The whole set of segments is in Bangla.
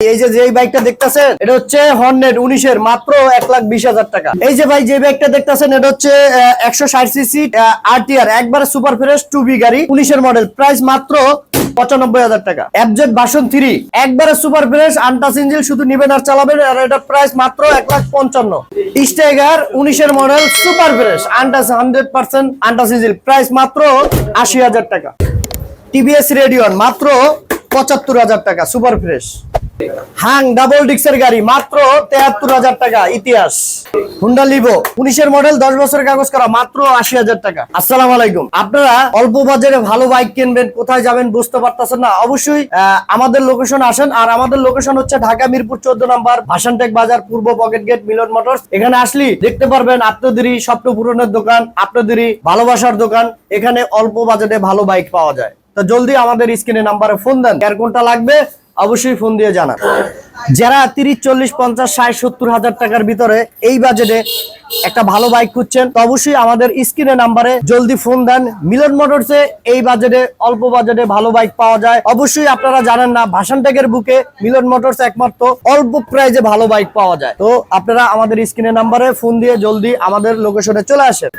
এই যে যে বাইকটা দেখতেছেন, এটা হচ্ছে মাত্র এক লাখ বিশ হাজার টাকা। এই যে ভাই, যে বাইকটা দেখতেছেন, এটা হচ্ছে একশো ষাট সিসি আরটিআর একবারে সুপার ফ্রেশ টু বি গাড়ি, উনিশের মডেল প্রাইস মাত্র পঁচানব্বই হাজার টাকা। শুধু নিবেন আর চালাবেন, আর প্রাইস মাত্র এক লাখ পঞ্চান্ন। উনিশের model untouch hundred percent price মাত্র আশি হাজার টাকা। টিভিএস রেডিয়ন মাত্র পঁচাত্তর হাজার টাকা সুপার ফ্রেশ হাং ডাবল ডিক্সের গাড়ি, মাত্র তেহাত্তর হাজার টাকা, ইতিহাস। হুন্ডা লিভো, উনিশের মডেল, দশ বছরের কাগজ করা, মাত্র আশি হাজার টাকা। আসসালাম আলাইকুম। আপনারা অল্প বাজারে ভালো বাইক কিনবেন, কোথায় যাবেন বুঝতে পারতেছেন না? অবশ্যই আমাদের লোকেশন আসেন, আর আমাদের লোকেশন হচ্ছে ঢাকা, মিরপুর, চোদ্দ নম্বর, ভাসানটেক বাজার, পূর্ব পকেট গেট, মিলন মোটরস। এখানে আসলি দেখতে পারবেন আপনাদেরই স্বপ্ন পূরণের দোকান, আপনাদেরই ভালোবাসার দোকান। এখানে অল্প বাজেটে ভালো বাইক পাওয়া যায়। তো জলদি আমাদের স্ক্রিনে নাম্বারে ফোন দেন কার কোনটা লাগবে? অবশ্যই ফোন দিয়ে জানান। যারা তিরিশ, চল্লিশ, পঞ্চাশ, ষাট, সত্তর হাজার টাকার ভিতরে এই বাজেটে একটা ভালো বাইক খুঁজছেন, তো অবশ্যই আমাদের স্ক্রিনে নাম্বারে জলদি ফোন দেন। মিলন মোটরসে এই বাজেটে অল্প বাজেটে ভালো বাইক পাওয়া যায়। অবশ্যই আপনারা জানেন না ভাসানটেকের বুকে মিলন মোটরস একমাত্র অল্প প্রাইজে ভালো বাইক পাওয়া যায়। তো আপনারা আমাদের স্ক্রিনে নাম্বারে ফোন দিয়ে জলদি আমাদের লোকেশনে চলে আসেন।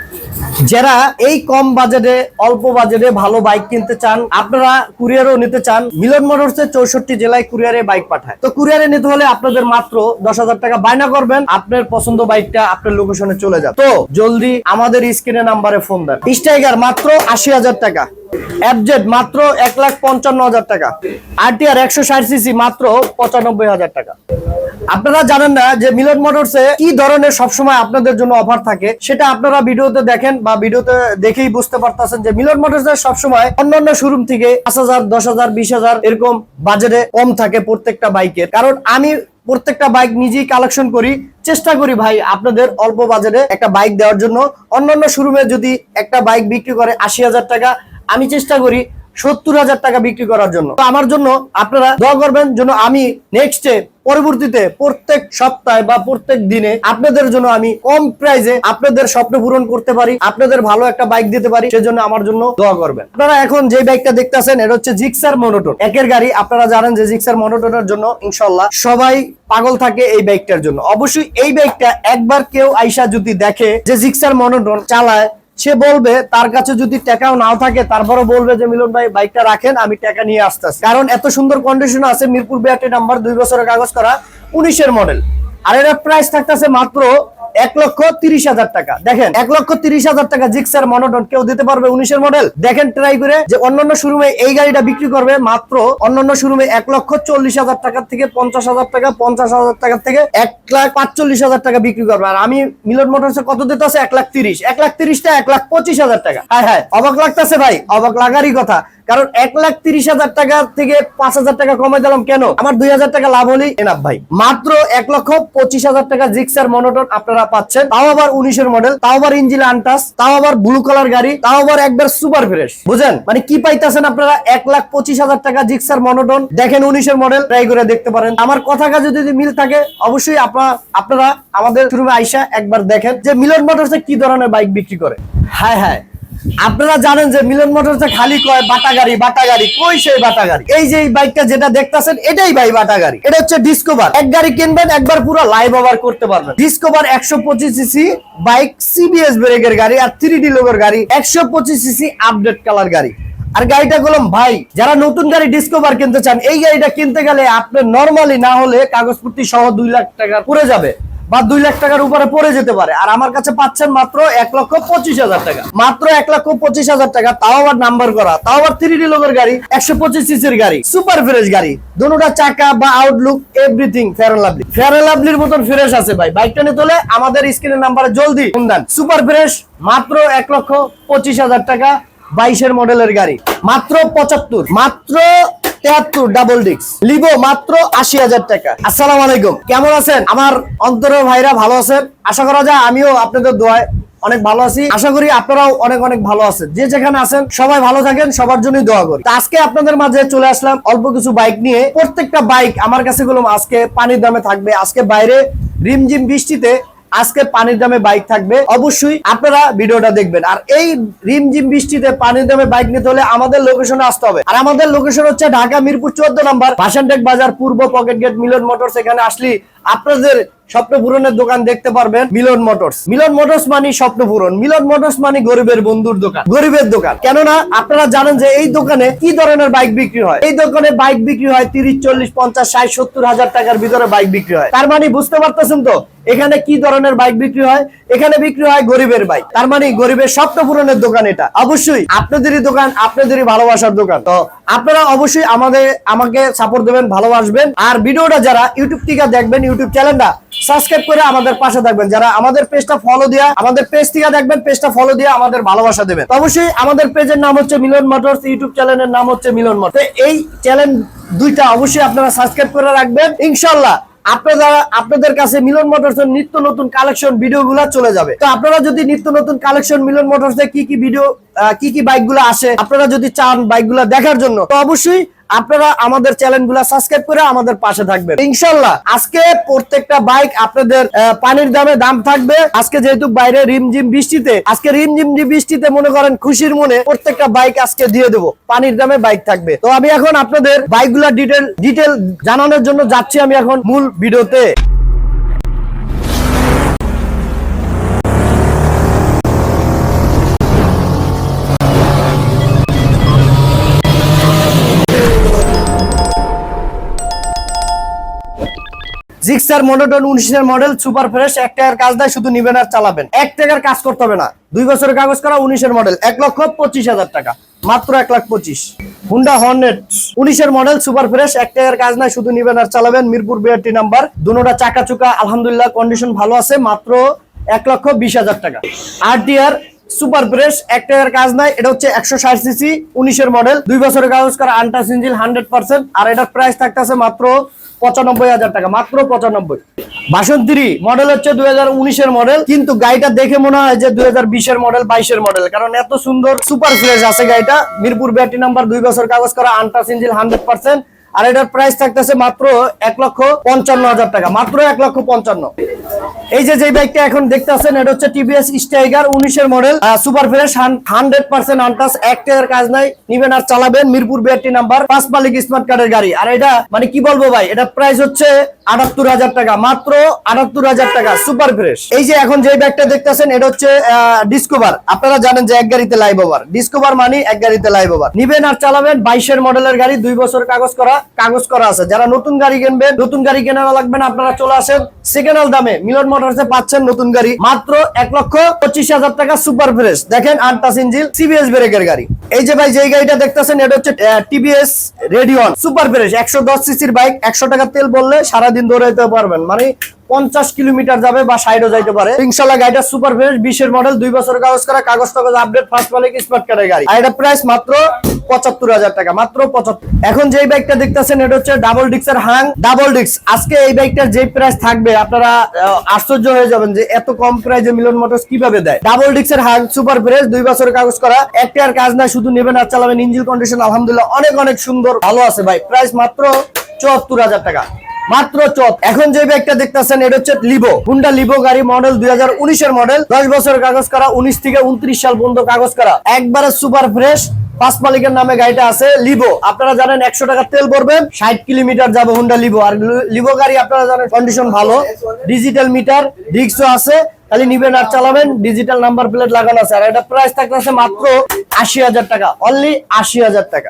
যারা এই কম বাজেটে অল্প বাজেটে ভালো বাইক কিনতে চান, আপনারা কুরিয়ারও নিতে চান, মিলন মোটরস চৌষট্টি জেলায় কুরিয়ারে বাইক পাঠায়। তো কুরিয়ারে নিতে হলে আপনাদের মাত্র দশ হাজার টাকা বায়না করবেন। আপনার পছন্দ বাইকটা আপনার লোকেশনে চলে যাবে। তো জলদি আমাদের স্ক্রিনে নাম্বারে ফোন দেন। স্ট্রাইকার মাত্র আশি হাজার টাকা। অ্যাবজেড মাত্র এক লাখ পঞ্চান্ন হাজার টাকা। আরটিআর একশো ষাট সিসি মাত্র পঁচানব্বই হাজার টাকা। আপনারা জানেন না যে মিলন মোটরসে কি ধরনের সবসময় আপনাদের জন্য অফার থাকে, সেটা আপনারা ভিডিওতে দেখেন বা ভিডিওতে দেখেই বুঝতে পারতেছেন যে মিলন মোটরসে সবসময় অন্যান্য শোরুম থেকে পাঁচ হাজার, দশ হাজার, বিশ হাজার এরকম বাজেটে কম থাকে প্রত্যেকটা বাইকের। কারণ আমি প্রত্যেকটা বাইক নিজেই কালেকশন করি, চেষ্টা করি ভাই আপনাদের অল্প বাজেটে একটা বাইক দেওয়ার জন্য। অন্যান্য শোরুমে যদি একটা বাইক বিক্রি করে আশি হাজার টাকা আমি চেষ্টা করি সত্তর হাজার টাকা বিক্রি করার জন্য। তো আমার জন্য আপনারা দোয়া করবেন যেন আমি নেক্সটে পরবর্তীতে প্রত্যেক সপ্তাহে বা প্রত্যেক দিনে আপনাদের জন্য আমি কম প্রাইজে আপনাদের স্বপ্ন পূরণ করতে পারি, আপনাদের ভালো একটা বাইক দিতে পারি, সেজন্য আমার জন্য দোয়া করবেন। আপনারা এখন যে বাইকটা দেখতেছেন, এটা হচ্ছে জিক্সার মনোটন একের গাড়ি, আপনারা জানেন যে জিক্সার মনোটনের জন্য ইনশাল্লাহ সবাই পাগল থাকে এই বাইকটার জন্য। অবশ্যই এই বাইকটা একবার কেউ আইসা যদি দেখে যে জিক্সার মনোটন চালায় সে বলবে, তার কাছে যদি টাকাও নাও থাকে, তারপরও বলবে যে, মিলন ভাই, বাইকটা রাখেন, আমি টাকা নিয়ে আসতেছি। কারণ এত সুন্দর কন্ডিশন আছে, মিরপুর বিআরটি নাম্বার দুই বছরের কাগজ করা, উনিশের মডেল আর এটা প্রাইস থাকতেছে মাত্র এক লক্ষ তিরিশ হাজার টাকা। দেখেন, এক লক্ষ তিরিশ হাজার টাকা জিক্সার কেউ দিতে পারবে উনিশের মডেল দেখেন ট্রাই করে যে অন্যান্য শোরুমে এই গাড়িটা বিক্রি করবে মাত্র অন্যান্য শোরুমে এক লক্ষ চল্লিশ হাজার টাকার থেকে পঞ্চাশ হাজার টাকা, পঞ্চাশ হাজার টাকার থেকে এক লাখ পাঁচচল্লিশ হাজার টাকা বিক্রি করবে। আর আমি মিলন মোটরসে কত দিতে আছে? এক লাখ তিরিশ। এক লাখ তিরিশটা এক লাখ পঁচিশ হাজার টাকা। হ্যাঁ হ্যাঁ অবাক লাগতেছে ভাই, অবাক লাগারই কথা। কারণ এক লাখ তিরিশ হাজার টাকা থেকে পাঁচ হাজার টাকা কমে দিলাম কেন? আমার দুই হাজার টাকা লাভ হলেই এনাফ ভাই। মাত্র এক লক্ষ পঁচিশ হাজার টাকা জিক্সার মনোটন আপনারা পাচ্ছেন। তাও আবার উনিশের মডেল তাও আবার ইঞ্জিন আনটাস তাও আবার ব্লু কালার গাড়ি, তাও আবার একবার সুপার ফ্রেশ বুঝেন? মানে কি পাইতেছেন আপনারা? এক লাখ পঁচিশ হাজার টাকা জিক্সার মনোটন দেখেন উনিশের মডেল ট্রাই করে দেখতে পারেন। আমার কথা কাজে যদি মিল থাকে, অবশ্যই আপনারা আপনারা আমাদের শোরুমে আইসা একবার দেখেন যে মিলন মোটরসে কি ধরনের বাইক বিক্রি করে। হ্যাঁ হ্যাঁ। আপনারা জানেন যে মিলন মোটরসে খালি কয় বাটা গাড়ি বাটা গাড়ি কই সেই বাটা গাড়ি এই যে বাইকটা যেটা দেখতাছেন, এটাই ভাই বাটা গাড়ি এটা হচ্ছে ডিসকভার এক গাড়ি কিনবেন, একবার পুরো লাইভ ওভার করতে পারবেন। ডিসকভার একশো পঁচিশ সিসি বাইক সিবিএস ব্রেকের গাড়ি আর থ্রি ডি লোগোর গাড়ি, একশো পঁচিশ সিসি আপডেট কালার গাড়ি। আর গাড়িটা গেলাম ভাই, যারা নতুন গাড়ি ডিসকভার কিনতে চান, এই গাড়িটা কিনতে গেলে আপনার নর্মালি না হলে কাগজপত্র সহ দুই লাখ টাকা পড়ে যাবে। বা দুই লাখ টাকার উপরে পড়ে যেতে পারে। আর আমার কাছে পাচ্ছেন মাত্র এক লক্ষ পঁচিশ হাজার টাকা। মাত্র এক লক্ষ পঁচিশ হাজার টাকা, তাও আবার নাম্বার করা। তাও আবার থ্রি ডি লোকের গাড়ি, একশো পঁচিশ সিসির গাড়ি সুপার ফ্রেশ গাড়ি। দুটা চাকা বা outlook everything Fair Lovely Fair লাভলির মতন ফ্রেশ আছে ভাই। বাইকটা নিয়ে তোলে আমাদের স্ক্রিনের নাম্বারে জলদি ফোন দেন। সুপার ফ্রেশ মাত্র এক লক্ষ পঁচিশ হাজার টাকা, বাইশের মডেলের গাড়ি। মাত্র পঁচাত্তর, মাত্র তেহাত্তর ডাবল লিভো মাত্র আশি হাজার টাকা। আসসালাম আলাইকুম। কেমন আছেন? আমার অন্তরের ভাইরা ভালো আছেন? আশা করা যায় আমিও আপনাদের দোয়ায় অনেক ভালো আছি। আশা করি আপনারাও অনেক অনেক ভালো আছেন। যে যেখানে আছেন, সবাই ভালো থাকেন, সবার জন্যই দোয়া করি। আজকে আপনাদের মাঝে চলে আসলাম অল্প কিছু বাইক নিয়ে। প্রত্যেকটা বাইক আমার কাছে গুলো আজকে পানির দামে থাকবে। আজকে বাইরে রিমঝিম বৃষ্টিতে আজকে পানির দামে বাইক থাকবে। অবশ্যই আপনারা ভিডিওটা দেখবেন। আর এই রিমঝিম বৃষ্টিতে পানির দামে বাইক নিতে হলে আমাদের লোকেশনে আসতে হবে। আর আমাদের লোকেশন হচ্ছে ঢাকা মিরপুর চোদ্দ নম্বর ভাসানটেক বাজার, পূর্ব পকেট গেট মিলন মোটরস। এখানে আসলে আপনাদের স্বপ্ন পূরণের দোকান দেখতে পারবেন মিলন মোটরস। মিলন মোটরস মানে স্বপ্ন পূরণ। মিলন মোটরস মানে গরিবের বন্ধুর দোকান। গরিবের দোকান। কেননা আপনারা জানেন যে এই দোকানে কি ধরনের বাইক বিক্রি হয়? এই দোকানে বাইক বিক্রি হয় তিরিশ, চল্লিশ, পঞ্চাশ, ষাট, সত্তর হাজার টাকার ভিতরে বাইক বিক্রি হয়। তার মানে বুঝতে পারতেছেন তো? এখানে কি ধরনের বাইক বিক্রি হয়? এখানে বিক্রি হয় গরিবের বাইক তার মানে গরিবের স্বপ্ন পূরণের দোকান এটা। অবশ্যই আপনাদেরই দোকান, আপনাদেরই ভালোবাসার দোকান। তো আপনারা অবশ্যই আমাদের, আমাকে সাপোর্ট দেবেন, ভালোবাসবেন। আর ভিডিওটা যারা ইউটিউব থেকে দেখবেন ইউটিউব চ্যানেলটা সাবস্ক্রাইব করে আমাদের পাশে থাকবেন। যারা আমাদের পেজটা ফলো দিয়া, আমাদের পেজ থেকে দেখবেন পেজটা ফলো দিয়ে আমাদের ভালোবাসা দেবেন। অবশ্যই আমাদের পেজের নাম হচ্ছে মিলন মোটরস ইউটিউব চ্যানেলের নাম হচ্ছে মিলন মোটর এই চ্যানেল দুইটা অবশ্যই আপনারা সাবস্ক্রাইব করে রাখবেন। ইনশাল্লাহ আপনারা, আপনাদের কাছে মিলন মোটরস নিত্য নতুন কালেকশন ভিডিও চলে যাবে। তো আপনারা যদি নিত্য নতুন কালেকশন মিলন মোটরস কি কি ভিডিও কি কি বাইকগুলো আসে আপনারা যদি চান বাইকগুলা দেখার জন্য, তো অবশ্যই আপনারা আমাদের চ্যানেলগুলা সাবস্ক্রাইব করে আমাদের পাশে থাকবেন। ইনশাল্লাহ, আজকে প্রত্যেকটা বাইক আপনাদের পানির দামে দাম থাকবে। আজকে যেহেতু বাইরে রিমঝিম বৃষ্টিতে, আজকে রিমঝিম বৃষ্টিতে মনে করেন খুশির মনে প্রত্যেকটা বাইক আজকে দিয়ে দেবো। পানির দামে বাইক থাকবে। তো আমি এখন আপনাদের বাইকগুলা ডিটেল ডিটেল জানানোর জন্য যাচ্ছি আমি এখন মূল ভিডিওতে। জিক্সার মনোটন উনিশের মডেল, সুপার ফ্রেশ, এক টাকার কাজ দেয় শুধু নিবেন আর চালাবেন। এক টাকার কাজ করতে হবে না। দুই বছরের কাগজ করা উনিশের মডেল, এক লক্ষ পঁচিশ হাজার টাকা। মাত্র এক লাখ পঁচিশ। হুন্ডা হর্নেট উনিশের মডেল, সুপার ফ্রেশ, এক টাকার কাজ নাই, শুধু নিবেন আর চালাবেন। মিরপুর বিআরটি নাম্বার দুটা চাকা চুকা আলহামদুলিল্লাহ কন্ডিশন ভালো আছে, মাত্র এক লক্ষ বিশ হাজার টাকা। আর টিআর সুপার ফ্রেশ, এক টাকার কাজ নাই, এটা হচ্ছে একশো ষাট সিসি, উনিশের মডেল, দুই বছরের কাগজ করা আনটাস ইঞ্জিল হান্ড্রেড পার্সেন্ট আর এটার প্রাইস থাকতেছে মাত্র পঁচানব্বই হাজার টাকা, মাত্র পঁচানব্বই। বাসন্তী মডেল হচ্ছে দুই উনিশের মডেল কিন্তু গাড়িটা দেখে মনে হয় যে দুই বিশের মডেল বাইশের মডেল কারণ এত সুন্দর সুপার ফ্রেশ আছে গাড়িটা। মিরপুর ব্যাটারি নাম্বার দুই বছর কাগজ করা আন্টাস ইঞ্জিল হান্ড্রেড পার্সেন্ট আর এটার প্রাইস থাকতেছে মাত্র এক লক্ষ পঞ্চান্ন হাজার টাকা, মাত্র এক লক্ষ পঞ্চান্ন। এই যে যে বাইকটা এখন দেখতে আছেন এটা হচ্ছে টিভিএস স্টাইগার উনিশের model super fresh hundred percent untouch এক টাকার কাজ নাই, নিবেন আর চালাবেন, মিরপুর বিআরটি নাম্বার পাঁচ মালিক স্মার্ট কার্ডের গাড়ি। আর এটা মানে কি বলব ভাই, এটা প্রাইস হচ্ছে আটাত্তর হাজার টাকা, মাত্র আটাত্তর হাজার টাকা সুপার এই যে এখন যে ব্যাগটা দেখতেছেন, এটা হচ্ছে ডিসকভার আপনারা জানেন যে এক গাড়িতে লাইভ ওভার ডিসকভার মানে এক গাড়িতে লাইভ ওভার নিবেন আর চালাবেন বাইশের মডেলের গাড়ি, দুই বছর কাগজ করা কাগজ করা আছে। যারা নতুন গাড়ি কিনবেন, নতুন গাড়ি কেনা লাগবে না, আপনারা চলে আসেন সেকেন্ড দামে মিলন মোটরসে পাচ্ছেন নতুন গাড়ি মাত্র এক লক্ষ পঁচিশ হাজার টাকা সুপার ফ্রেশ। দেখেন আটটা সিঞ্জিল সিবিএস ব্রেকের গাড়ি। এই যে ভাই যে গাড়িটা দেখতেছেন, এটা হচ্ছে টিবিএস রেডিওন সুপার ফ্রেশ। একশো দশ সিসির বাইক, একশো টাকা তেল বললে সারাদিন ধরে যেতে পারবেন। মানে পঞ্চাশ কিলোমিটার যাবে বা সাইডও যাইতে পারে। ইনশাল্লাহ গাড়িটা সুপার ফ্রেশ বিশের মডেল দুই বছর কাগজ করা, কাগজ টাগজ আপডেট ফার্স্ট মালিক স্মার্ট কার্ডের গাড়ি। আর এটা প্রাইস মাত্র পঁচাত্তর হাজার টাকা, মাত্র পঁচাত্তর। এখন যেই বাইকটা দেখতেছেন, এটা হচ্ছে ডাবল ডিক্সের হাং ডাবল ডিক্স আজকে এই বাইকটার যে প্রাইস থাকবে, আপনারা আশ্চর্য হয়ে যাবেন যে এত কম প্রাইসে মিলন মোটরস কীভাবে দেয়। ডাবল ডিক্সের হাং সুপার ফ্রেশ দুই বছরের কাগজ করা একটা আর কাজ না শুধু নেবেন আর চালাবেন ইঞ্জিন কন্ডিশন আলহামদুলিল্লাহ, অনেক অনেক সুন্দর, ভালো আছে ভাই। প্রাইস মাত্র চুয়াত্তর হাজার টাকা। মাত্র চত এখন যে ব্যাগটা দেখতেছেন, এটা হচ্ছে লিভো হুন্ডা লিভো গাড়ি মডেল দুই উনিশের মডেল দশ বছরের কাগজ করা, উনিশ থেকে উনত্রিশ সাল পর্যন্ত কাগজ করা। একবারে সুপার ফ্রেশ পাঁচ মালিকের নামে গাড়িটা আছে লিভো আপনারা জানেন একশো টাকা তেল ভরবেন ষাট কিলোমিটার যাবে হুন্ডা লিভো আর লিভো গাড়ি আপনারা জানেন কন্ডিশন ভালো। ডিজিটাল মিটার ডিস্কও আছে, খালি নিবেন আর চালাবেন। ডিজিটাল নাম্বার প্লেট লাগানো আছে। আর এটা প্রাইস থাকতেছে মাত্র আশি হাজার টাকা। অনলি আশি হাজার টাকা।